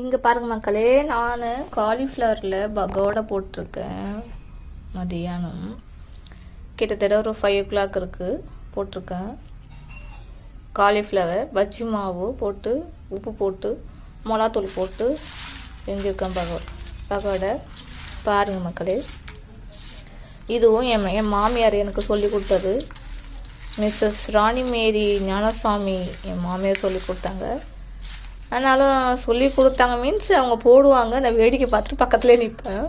இங்கே பாருங்க மக்களே நான் காலிஃப்ளவரில் பகோடா போட்டிருக்கேன் மதியானம். கிட்டத்தட்ட ஒரு ஃபைவ் ஓ கிளாக் இருக்குது போட்டிருக்கேன். காலிஃப்ளவர் பஜ்ஜி மாவு போட்டு உப்பு போட்டு மிளகாத்தூள் போட்டு செஞ்சுருக்கேன் பகோ பகோடை. பாருங்க மக்களே. இதுவும் என் என் மாமியார் எனக்கு சொல்லி கொடுத்தது. மிஸ்ஸஸ் ராணி மேரி ஞானசாமி என் மாமியார் சொல்லி கொடுத்தாங்க. ஆனாலும் சொல்லி கொடுத்தாங்க மீன்ஸ் அவங்க போடுவாங்க. நான் வேடிக்கை பார்த்துட்டு பக்கத்துலேயே நிற்பேன்.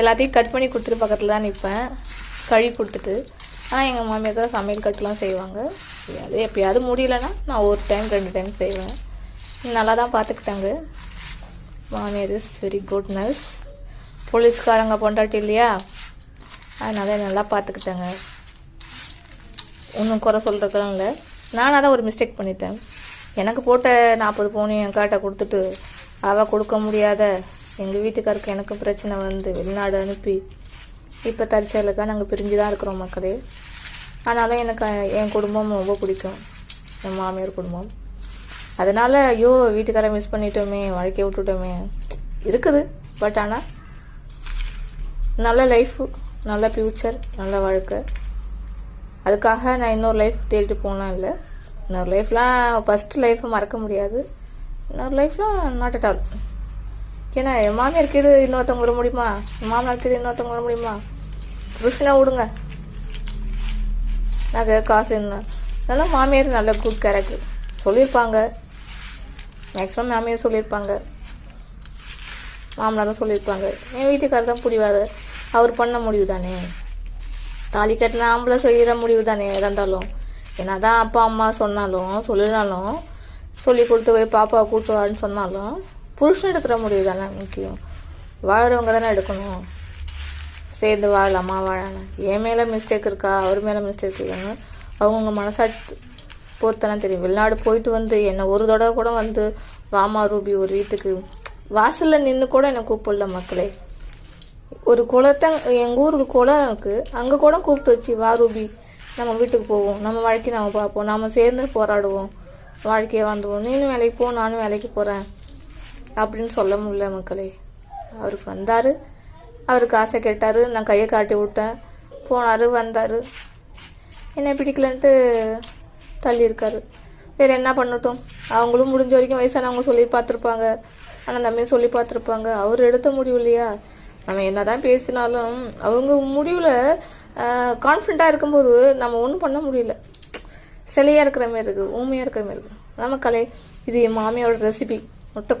எல்லாத்தையும் கட் பண்ணி கொடுத்துட்டு பக்கத்தில் தான் நிற்பேன். கழுவி கொடுத்துட்டு. ஆனால் எங்கள் மாமியார் தான் சமையல் கட்டுலாம் செய்வாங்க. அது எப்பயாவது முடியலன்னா நான் ஒரு டைம் ரெண்டு டைம் செய்வேன். நல்லா தான் பார்த்துக்கிட்டாங்க. மாமியார் இஸ் வெரி குட் நர்ஸ் போலீஸ்காரங்க பொண்டாட்டி இல்லையா? அதனால நல்லா பார்த்துக்கிட்டாங்க. ஒன்றும் குறை சொல்கிறதுலாம் இல்லை. நானாக தான் ஒரு மிஸ்டேக் பண்ணிட்டேன். எனக்கு போட்ட நாற்பது பவுன் என் கொடுத்துட்டு அவள் கொடுக்க முடியாத எங்கள் வீட்டுக்காருக்கு எனக்கும் பிரச்சனை வந்து வெளிநாடு அனுப்பி இப்போ தற்செயலுக்காக நாங்கள் பிரிஞ்சு தான் இருக்கிறோம் மக்களே. ஆனாலும் எனக்கு என் குடும்பம் ரொம்ப பிடிக்கும். என் மாமியார் குடும்பம். அதனால் ஐயோ வீட்டுக்காரை மிஸ் பண்ணிட்டோமே வாழ்க்கையை விட்டுட்டோமே. இருக்குது. பட் ஆனால் நல்ல லைஃபு நல்ல ஃப்யூச்சர் நல்ல வாழ்க்கை. அதுக்காக நான் இன்னொரு லைஃப் தேடிட்டு போனேன் இல்லை இன்னொரு லைஃப்லாம் ஃபஸ்ட் லைஃப்பை மறக்க முடியாது. இன்னொரு லைஃப்லாம் நாட் அட் ஆல் ஏன்னா என் மாமியார் கீடு இன்னொருத்தவங்க வர முடியுமா? என் மாமனாருக்கு இது இன்னொருத்தவங்க வர முடியுமா? புருஷனை விடுங்க. நகை காசு என்ன? நல்லா மாமியார் நல்ல குட் கேரக்டர் சொல்லியிருப்பாங்க. மேக்ஸிமம் மாமியார் சொல்லியிருப்பாங்க. மாமனாரும் சொல்லியிருப்பாங்க. என் வீட்டுக்காரர் தான் புரிவாரு அவர் பண்ண முடிவு தானே தாலி கட்டின ஆம்பளை செய்கிற முடிவு தானே இருந்தாலும். என்னதான் அப்பா அம்மா சொன்னாலும் சொல்லினாலும் சொல்லி கொடுத்து போய் பாப்பாவை கூட்டு வான்னு சொன்னாலும் புருஷன் எடுக்கிற முடிவு தானே முக்கியம். வாழறவங்க தானே எடுக்கணும். சேர்ந்து வாழலாமா வாழலாம் என் மேலே மிஸ்டேக் இருக்கா? அவர் மேலே மிஸ்டேக் இருக்காங்க அவங்கவுங்க மனசாட்சி போத்தானே தெரியும். வெளிநாடு போயிட்டு வந்து என்னை ஒரு தடவை கூட வந்து வாமா ரூபி ஒரு வீட்டுக்கு வாசலில் நின்று கூட என்னை கூப்பிடல மக்களே. ஒரு குளத்தை எங்கள் ஊருக்கு குளம் இருக்குது அங்கே கூட கூப்பிட்டு வச்சு வா ரூபி நம்ம வீட்டுக்கு போவோம். நம்ம வாழ்க்கையை நம்ம பார்ப்போம். நம்ம சேர்ந்து போராடுவோம். வாழ்க்கையை வந்துவோம் நீனும் வேலைக்கு போ நானும் வேலைக்கு போகிறேன் அப்படின்னு சொல்ல முடியல மக்களே. அவருக்கு வந்தார். அவருக்கு ஆசை கேட்டார். நான் கையை காட்டி விட்டேன். போனார் வந்தார். என்ன பிடிக்கலன்ட்டு தள்ளியிருக்காரு. வேறு என்ன பண்ணட்டும்? அவங்களும் முடிஞ்ச வரைக்கும் வயசானவங்க சொல்லி பார்த்துருப்பாங்க. ஆனால் தம்பியும் சொல்லி பார்த்துருப்பாங்க. அவர் எடுத்த முடிவு இல்லையா? நம்ம என்ன தான் பேசினாலும் அவங்க முடிவில் கான்ஃபிடண்ட்டாக இருக்கும்போது நம்ம ஒன்றும் பண்ண முடியல. சிலையாக இருக்கிற மாதிரி இருக்குது ஊமையாக இருக்கிற மாதிரி இருக்குது நம்ம கலை. இது என் மாமியோட ரெசிபி முட்டைக்கோஸ்